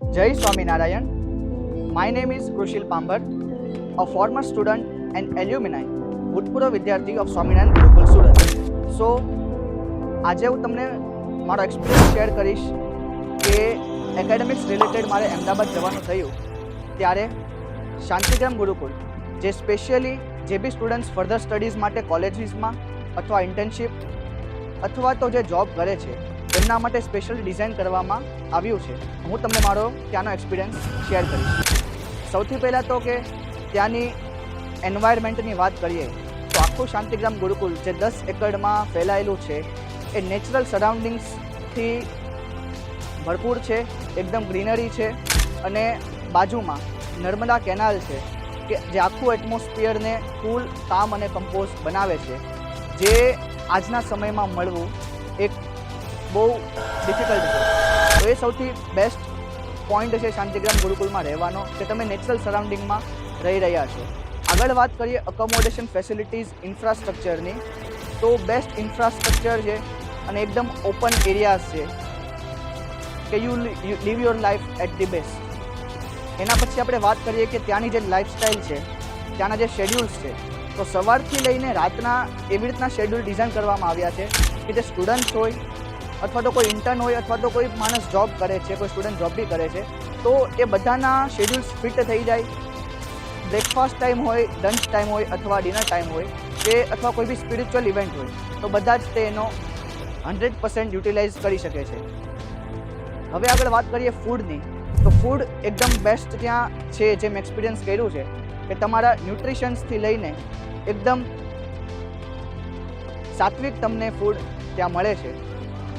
Jai Swaminarayan. My name is Krushil Pambar, a former student and alumni, ભૂતપૂર્વ વિદ્યાર્થી of Swaminarayan Gurukul Surat so આજે હું તમને મારો એક્સપિરિયન્સ શેર કરીશ કે એકેડેમિક્સ રિલેટેડ મારે અમદાવાદ જવાનું થયું ત્યારે શાંતિગ્રામ ગુરુકુલ જે સ્પેશિયલી જે બી સ્ટુડન્ટ્સ ફર્ધર સ્ટડીઝ માટે કોલેજીસમાં અથવા ઇન્ટર્નશિપ અથવા તો જે જોબ કરે છે એમના માટે સ્પેશિયલ ડિઝાઇન કરવામાં આવ્યું છે. હું તમને મારો ત્યાંનો એક્સપિરિયન્સ શેર કરીશ. સૌથી પહેલાં તો કે ત્યાંની એન્વાયરમેન્ટની વાત કરીએ, તો આખું શાંતિગ્રામ ગુરુકુલ જે દસ એકડમાં ફેલાયેલું છે, એ નેચરલ સરાઉન્ડિંગ્સથી ભરપૂર છે, એકદમ ગ્રીનરી છે અને બાજુમાં નર્મદા કેનાલ છે, કે જે આખું એટમોસ્ફિયરને કુલ કામ અને કમ્પોઝ બનાવે છે. જે આજના સમયમાં મળવું એક બહુ ડિફિકલ્ટ છે. તો એ સૌથી બેસ્ટ પોઈન્ટ છે શાંતિગ્રામ ગુરુકુલમાં રહેવાનો, કે તમે નેચરલ સરાઉન્ડિંગમાં રહી રહ્યા છો. આગળ વાત કરીએ અકોમોડેશન ફેસિલિટીઝ ઇન્ફ્રાસ્ટ્રક્ચરની તો બેસ્ટ ઇન્ફ્રાસ્ટ્રક્ચર છે અને એકદમ ઓપન એરિયાઝ છે, કે you live your life at the best એના પછી આપણે વાત કરીએ કે ત્યાંની જે લાઈફસ્ટાઈલ છે, ત્યાંના જે શેડ્યુલ્સ છે, તો સવારથી લઈને રાતના એવી રીતના શેડ્યુલ ડિઝાઇન કરવામાં આવ્યા છે, કે જે સ્ટુડન્ટ્સ હોય અથવા તો કોઈ ઇન્ટર્ન હોય અથવા તો કોઈ માણસ જોબ કરે છે, કોઈ સ્ટુડન્ટ જોબ બી કરે છે, તો એ બધાના શેડ્યુલ્સ ફિટ થઈ જાય. બ્રેકફાસ્ટ ટાઈમ હોય લંચ ટાઈમ હોય અથવા ડિનર ટાઈમ હોય, કે અથવા કોઈ બી સ્પિરિચ્યુઅલ ઇવેન્ટ હોય, તો બધા જ તે એનો હંડ્રેડ પર્સન્ટ યુટિલાઇઝ કરી શકે છે. હવે આગળ વાત કરીએ ફૂડની તો ફૂડ એકદમ બેસ્ટ ત્યાં છે જે મેં એક્સપિરિયન્સ કર્યું છે, કે તમારા ન્યુટ્રિશન્સથી લઈને એકદમ સાત્વિક તમને ફૂડ ત્યાં મળે છે.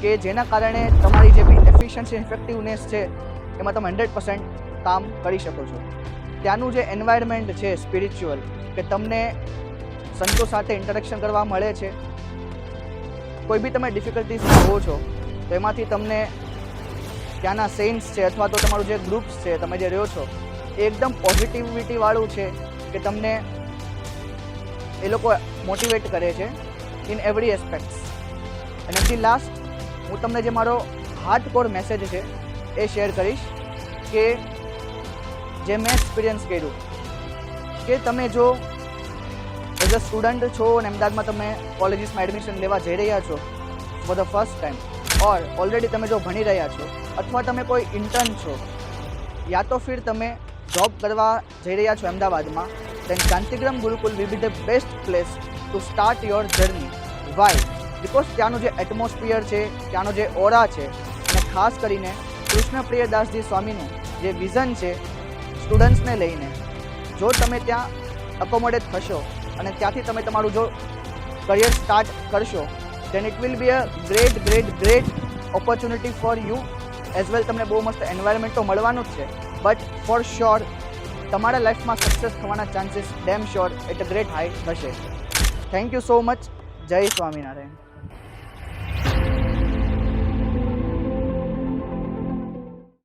કે જેના કારણે તમારી જે બી એફિશિયન્સી ઇફેક્ટિવનેસ છે, એમાં તમે હંડ્રેડ પર્સન્ટ કામ કરી શકો છો. ત્યાંનું જે એન્વાયરમેન્ટ છે સ્પિરિચ્યુઅલ કે તમને સંતો સાથે ઇન્ટરેક્શન કરવા મળે છે, કોઈ બી તમે ડિફિકલ્ટીસ હો છો, તો એમાંથી તમને ત્યાંના સેન્સ છે, અથવા તો તમારું જે ગ્રુપ્સ છે, તમે જે રહ્યો છો, એ એકદમ પોઝિટિવિટીવાળું છે, કે તમને એ લોકો મોટિવેટ કરે છે ઇન એવરી એસ્પેક્ટ્સ અને લાસ્ટ હું તમને જે મારો હાર્ડ કોર મેસેજ છે, એ શેર કરીશ કે જે મેં એક્સપિરિયન્સ કર્યું, કે તમે જો એઝ અ સ્ટુડન્ટ છો અને અમદાવાદમાં તમે કોલેજીસમાં એડમિશન લેવા જઈ રહ્યા છો for the first time or already તમે જો ભણી રહ્યા છો અથવા તમે કોઈ ઇન્ટર્ન છો, યા તો ફિર તમે જોબ કરવા જઈ રહ્યા છો અમદાવાદમાં then Shantigram Gurukul will be the best place to start your journey why because ત્યાંનું જે એટમોસ્ફિયર છે, ત્યાંનો જે ઓરા છે, અને ખાસ કરીને કૃષ્ણપ્રિયદાસજી સ્વામીનું જે વિઝન છે સ્ટુડન્ટ્સને લઈને, જો તમે ત્યાં અકોમોડેટ થશો અને ત્યાંથી તમે તમારું જો કરિયર સ્ટાર્ટ કરશો then it will be a great great great opportunity for you as well તમને બહુ મસ્ત એન્વાયરમેન્ટ તો મળવાનું જ છે. બટ ફોર શ્યોર તમારા લાઈફમાં સક્સેસ થવાના chances damn sure at a great high થશે થેન્ક યુ સો મચ જય સ્વામિનારાયણ.